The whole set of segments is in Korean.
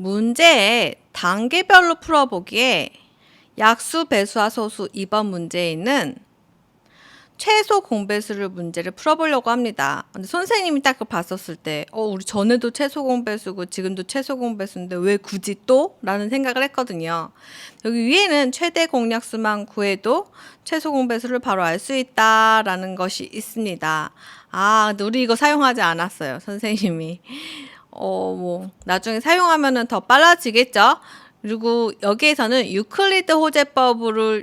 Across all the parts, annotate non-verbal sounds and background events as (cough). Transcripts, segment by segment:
문제에 단계별로 풀어보기에 약수, 배수와 소수 2번 문제에 있는 최소 공배수를 문제를 풀어보려고 합니다. 근데 선생님이 딱 봤었을 때, 어, 우리 전에도 최소 공배수고 지금도 최소 공배수인데 왜 굳이 또? 라는 생각을 했거든요. 여기 위에는 최대 공약수만 구해도 최소 공배수를 바로 알 수 있다라는 것이 있습니다. 아, 근데 우리 이거 사용하지 않았어요. 선생님이. 어, 뭐, 나중에 사용하면은 더 빨라지겠죠? 그리고 여기에서는 유클리드 호재법으로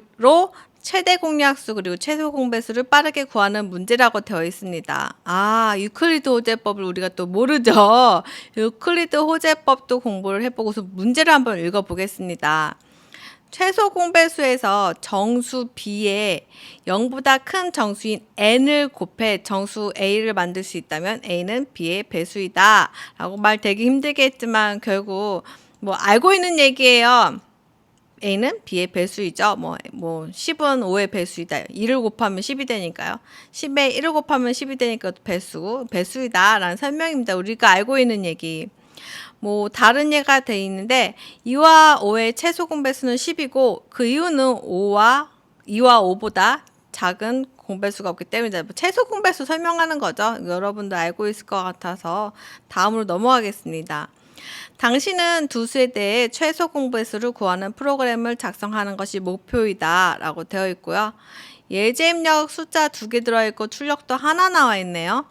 최대 공약수 그리고 최소 공배수를 빠르게 구하는 문제라고 되어 있습니다. 아, 유클리드 호재법을 우리가 또 모르죠. (laughs) 유클리드 호재법도 공부를 해보고서 문제를 한번 읽어보겠습니다. 최소 공배수에서 정수 b에 0보다 큰 정수인 n을 곱해 정수 a를 만들 수 있다면 a는 b의 배수이다. 라고 말 되게 힘들게 했지만 결국 뭐 알고 있는 얘기예요. a는 b의 배수이죠. 뭐, 뭐 10은 5의 배수이다. 2를 곱하면 10이 되니까요. 10에 1을 곱하면 10이 되니까 배수고 배수이다. 라는 설명입니다. 우리가 알고 있는 얘기. 뭐 다른 예가 돼 있는데 2와 5의 최소 공배수는 10이고 그 이유는 5와 2와 5보다 작은 공배수가 없기 때문이죠. 뭐 최소 공배수 설명하는 거죠. 여러분도 알고 있을 것 같아서 다음으로 넘어가겠습니다. 당신은 두 수에 대해 최소 공배수를 구하는 프로그램을 작성하는 것이 목표이다 라고 되어 있고요. 예제 입력 숫자 두 개 들어있고 출력도 하나 나와 있네요.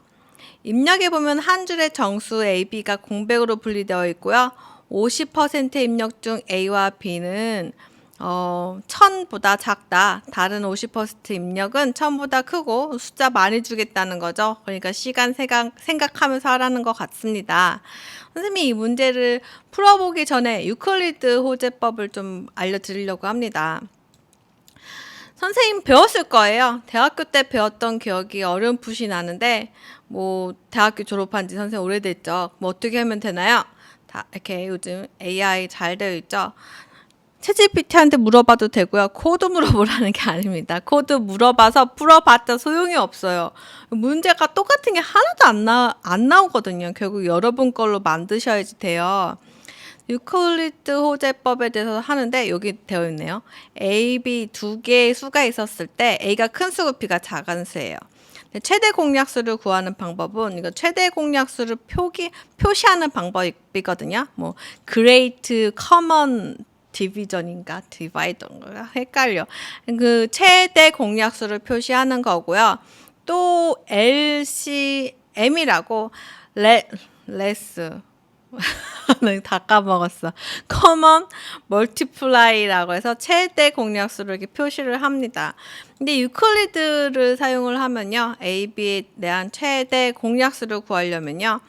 입력해 보면 한 줄의 정수 A, B가 공백으로 분리되어 있고요. 50% 입력 중 A와 B는 어, 1000보다 작다. 다른 50% 입력은 1000보다 크고 숫자 많이 주겠다는 거죠. 그러니까 시간 생각, 생각하면서 하라는 것 같습니다. 선생님이 이 문제를 풀어보기 전에 유클리드 호재법을 좀 알려드리려고 합니다. 선생님 배웠을 거예요. 대학교 때 배웠던 기억이 어렴풋이 나는데 뭐 대학교 졸업한 지 선생님 오래됐죠. 뭐 어떻게 하면 되나요? 다 이렇게 요즘 AI 잘 되어 있죠. 채찌PT한테 물어봐도 되고요. 코드 물어보라는 게 아닙니다. 코드 물어봐서 풀어봤자 소용이 없어요. 문제가 똑같은 게 하나도 안, 나, 안 나오거든요. 결국 여러분 걸로 만드셔야지 돼요. 유클리드 호재법에 대해서 하는데 여기 되어 있네요. A, B 두 개의 수가 있었을 때 A가 큰 수고 B가 작은 수예요. 최대 공약수를 구하는 방법은 이거 최대 공약수를 표기 표시하는 방법이거든요. 뭐 great common 디비전인가 디바이더인가 헷갈려. 그 최대 공약수를 표시하는 거고요. 또 LCM이라고 레 레스 (laughs) 다 까먹었어. common multiply라고 해서 최대 공약수를 이렇게 표시를 합니다. 근데 유클리드를 사용을 하면요. A, B에 대한 최대 공약수를 구하려면요.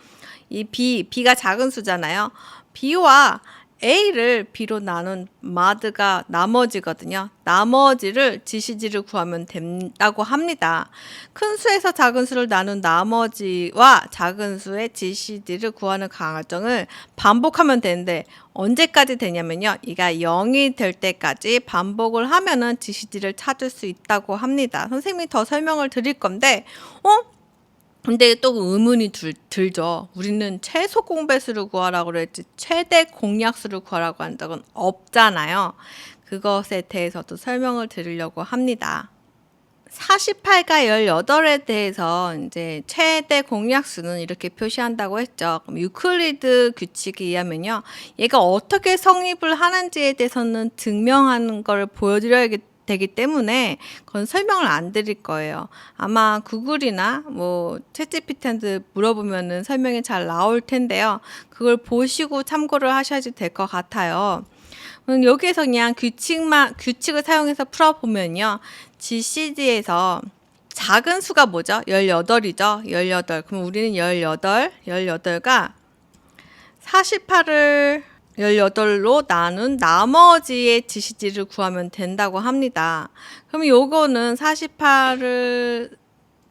이 B, B가 작은 수잖아요. B와 A를 B로 나눈 마드가 나머지거든요. 나머지를 지시지를 구하면 된다고 합니다. 큰 수에서 작은 수를 나눈 나머지와 작은 수의 지시지를 구하는 과정을 반복하면 되는데 언제까지 되냐면요. 이가 0이 될 때까지 반복을 하면은 지시지를 찾을 수 있다고 합니다. 선생님이 더 설명을 드릴 건데 어? 근데 또 의문이 들, 들죠. 우리는 최소 공배수를 구하라고 그랬지 최대 공약수를 구하라고 한 적은 없잖아요. 그것에 대해서도 설명을 드리려고 합니다. 48과 18에 대해서 이제 최대 공약수는 이렇게 표시한다고 했죠. 그럼 유클리드 규칙에 의하면요. 얘가 어떻게 성립을 하는지에 대해서는 증명하는 걸 보여드려야겠 되기 때문에 그건 설명을 안 드릴 거예요. 아마 구글이나 뭐 챗GPT한테 물어보면은 설명이 잘 나올 텐데요. 그걸 보시고 참고를 하셔야지 될 것 같아요. 여기에서 그냥 규칙만 규칙을 사용해서 풀어 보면요. GCD에서 작은 수가 뭐죠? 18이죠. 18. 그럼 우리는 18, 18가 48을 18로 나눈 나머지의 지시지를 구하면 된다고 합니다. 그럼 요거는 48을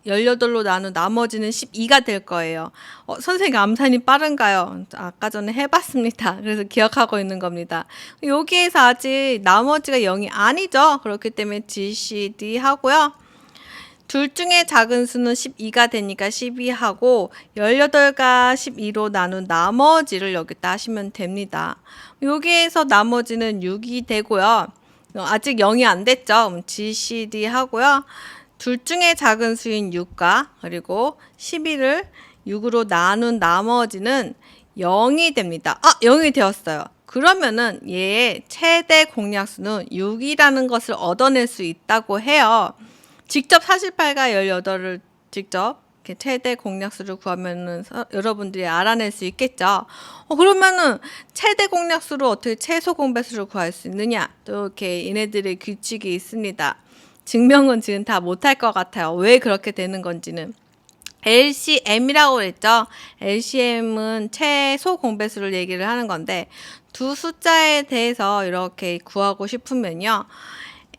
18로 나눈 나머지는 12가 될 거예요. 어, 선생님 암산이 빠른가요? 아까 전에 해봤습니다. (laughs) 그래서 기억하고 있는 겁니다. 여기에서 아직 나머지가 0이 아니죠. 그렇기 때문에 GCD 하고요. 둘 중에 작은 수는 12가 되니까 12하고 18과 12로 나눈 나머지를 여기다 하시면 됩니다. 여기에서 나머지는 6이 되고요. 어, 아직 0이 안 됐죠. GCD 하고요. 둘 중에 작은 수인 6과 그리고 12를 6으로 나눈 나머지는 0이 됩니다. 아, 0이 되었어요. 그러면은 얘의 최대 공약수는 6이라는 것을 얻어낼 수 있다고 해요. 직접 48과 18을 직접 이렇게 최대 공약수를 구하면은 서- 여러분들이 알아낼 수 있겠죠. 어, 그러면은 최대 공약수로 어떻게 최소 공배수를 구할 수 있느냐? 또 이렇게 얘네들의 규칙이 있습니다. 증명은 지금 다 못할 것 같아요. 왜 그렇게 되는 건지는. LCM이라고 그랬죠. LCM은 최소 공배수를 얘기를 하는 건데 두 숫자에 대해서 이렇게 구하고 싶으면요.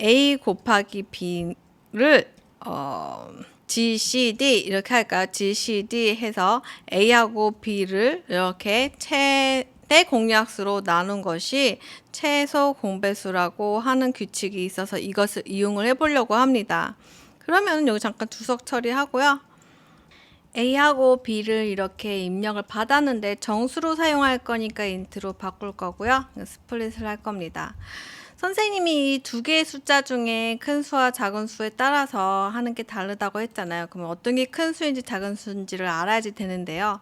A 곱하기 B 를 어, GCD 이렇게 할까요? GCD 해서 A하고 B를 이렇게 최대 공약수로 나눈 것이 최소 공배수라고 하는 규칙이 있어서 이것을 이용을 해보려고 합니다. 그러면 여기 잠깐 주석 처리하고요. A하고 B를 이렇게 입력을 받았는데 정수로 사용할 거니까 인트로 바꿀 거고요. 스플릿을 할 겁니다. 선생님이 이 두 개의 숫자 중에 큰 수와 작은 수에 따라서 하는 게 다르다고 했잖아요. 그러면 어떤 게 큰 수인지 작은 수인지를 알아야지 되는데요.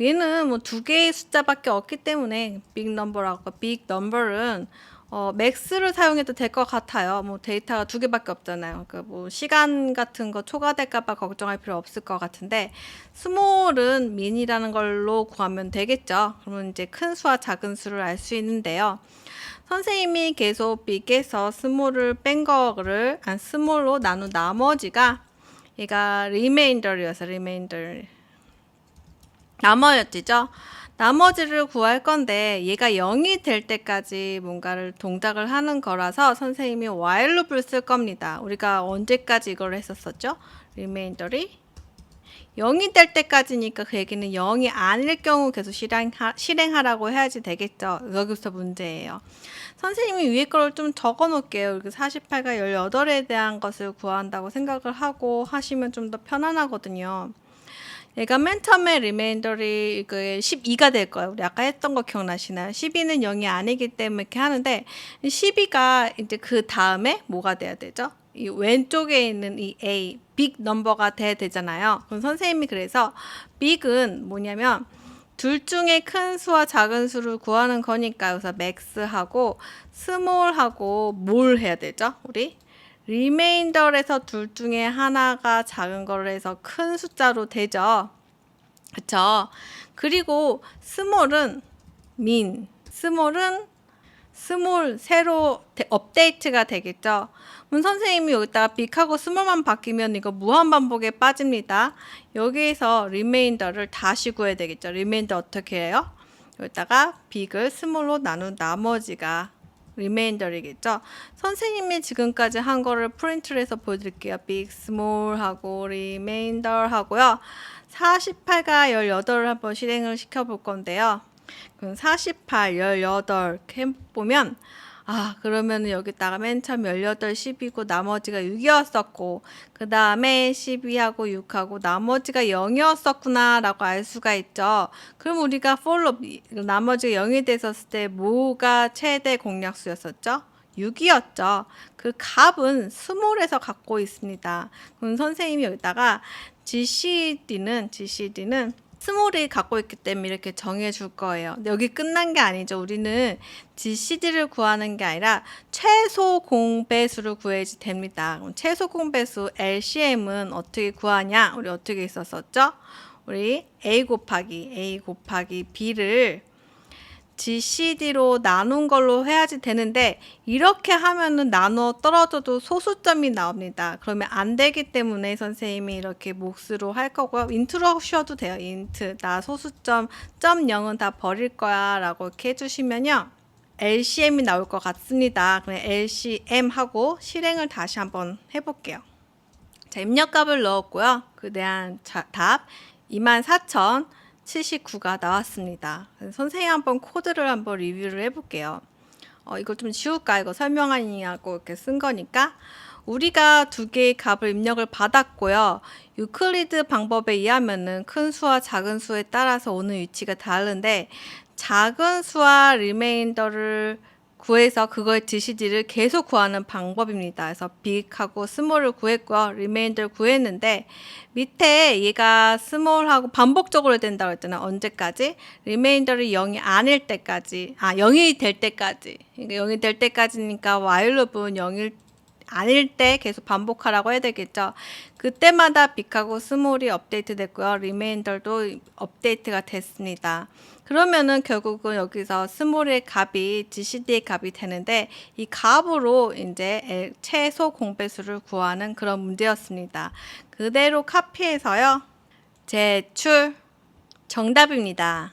얘는 뭐 두 개의 숫자밖에 없기 때문에 빅 넘버라고 빅 넘버는 어, 맥스를 사용해도 될 것 같아요. 뭐 데이터가 두 개밖에 없잖아요. 그러니까 뭐 시간 같은 거 초과될까봐 걱정할 필요 없을 것 같은데 스몰은 민이라는 걸로 구하면 되겠죠. 그러면 이제 큰 수와 작은 수를 알 수 있는데요. 선생님이 계속 빅에서 스몰을 뺀 거를 안 스몰로 나눈 나머지가 얘가 리메인더리여서 리메인더 나머지죠. 나머지를 구할 건데 얘가 0이 될 때까지 뭔가를 동작을 하는 거라서 선생님이 while loop을 쓸 겁니다. 우리가 언제까지 이걸 했었었죠? 리메인더리 0이 될 때까지니까 그 얘기는 0이 아닐 경우 계속 실행하, 실행하라고 해야지 되겠죠. 여기서 문제예요. 선생님이 위에 거를 좀 적어 놓을게요. 이렇게 48과 18에 대한 것을 구한다고 생각을 하고 하시면 좀 더 편안하거든요. 얘가 맨 처음에 리메인더리 이거 12가 될 거예요. 우리 아까 했던 거 기억나시나요? 12는 0이 아니기 때문에 이렇게 하는데 12가 이제 그 다음에 뭐가 돼야 되죠? 이 왼쪽에 있는 이 A, 빅 넘버가 돼야 되잖아요. 그럼 선생님이 그래서 빅은 뭐냐면 둘 중에 큰 수와 작은 수를 구하는 거니까 여기서 맥스하고 스몰하고 뭘 해야 되죠? 우리 리메인더에서 둘 중에 하나가 작은 거를 해서 큰 숫자로 되죠. 그쵸? 그리고 스몰은 민, 스몰은 스몰 새로 데- 업데이트가 되겠죠. 그럼 선생님이 여기다가 빅하고 스몰만 바뀌면 이거 무한 반복에 빠집니다. 여기에서 리메인더를 다시 구해야 되겠죠. 리메인더 어떻게 해요? 여기다가 빅을 스몰로 나눈 나머지가 리메인더이겠죠. 선생님이 지금까지 한 거를 프린트를 해서 보여드릴게요. 빅, 스몰 하고 리메인더 하고요. 48과 18을 한번 실행을 시켜볼 건데요. 그럼 48, 18 이렇게 해보면 아 그러면 여기다가 맨 처음 18, 10이고 나머지가 6이었었고 그 다음에 12하고 6하고 나머지가 0이었었구나 라고 알 수가 있죠 그럼 우리가 follow 나머지가 0이 됐었을 때 뭐가 최대 공약수였었죠? 6이었죠. 그 값은 스몰에서 갖고 있습니다. 그럼 선생님이 여기다가 GCD는 GCD는 스몰이 갖고 있기 때문에 이렇게 정해 줄 거예요. 근데 여기 끝난 게 아니죠. 우리는 GCD를 구하는 게 아니라 최소 공배수를 구해야지 됩니다. 그럼 최소 공배수 LCM은 어떻게 구하냐? 우리 어떻게 있었었죠? 우리 A 곱하기 A 곱하기 B를 GCD로 나눈 걸로 해야지 되는데 이렇게 하면은 나눠 떨어져도 소수점이 나옵니다. 그러면 안 되기 때문에 선생님이 이렇게 몫으로 할 거고요. 인트로 쉬어도 돼요. 인트 나 소수점 점 0은 다 버릴 거야 라고 이렇게 해주시면요. LCM이 나올 것 같습니다. 그럼 LCM 하고 실행을 다시 한번 해볼게요. 자, 입력값을 넣었고요. 그대한 자, 답24,000 79가 나왔습니다. 선생님 한번 코드를 한번 리뷰를 해볼게요. 어, 이걸 좀 지울까? 이거 설명하냐고 이렇게 쓴 거니까. 우리가 두 개의 값을 입력을 받았고요. 유클리드 방법에 의하면은 큰 수와 작은 수에 따라서 오는 위치가 다른데 작은 수와 리메인더를 구해서 그거의 GCD를 계속 구하는 방법입니다. 그래서 빅하고 스몰을 구했고요. 리메인더를 구했는데 밑에 얘가 스몰하고 반복적으로 된다고 했잖아요. 언제까지? 리메인더를 0이 아닐 때까지. 아, 0이 될 때까지. 그러니까 0이 될 때까지니까 whileloop은 0일 아닐 때 계속 반복하라고 해야 되겠죠. 그때마다 빅하고 스몰이 업데이트 됐고요. 리메인더도 업데이트가 됐습니다. 그러면은 결국은 여기서 스몰의 값이 GCD의 값이 되는데 이 값으로 이제 최소 공배수를 구하는 그런 문제였습니다. 그대로 카피해서요. 제출 정답입니다.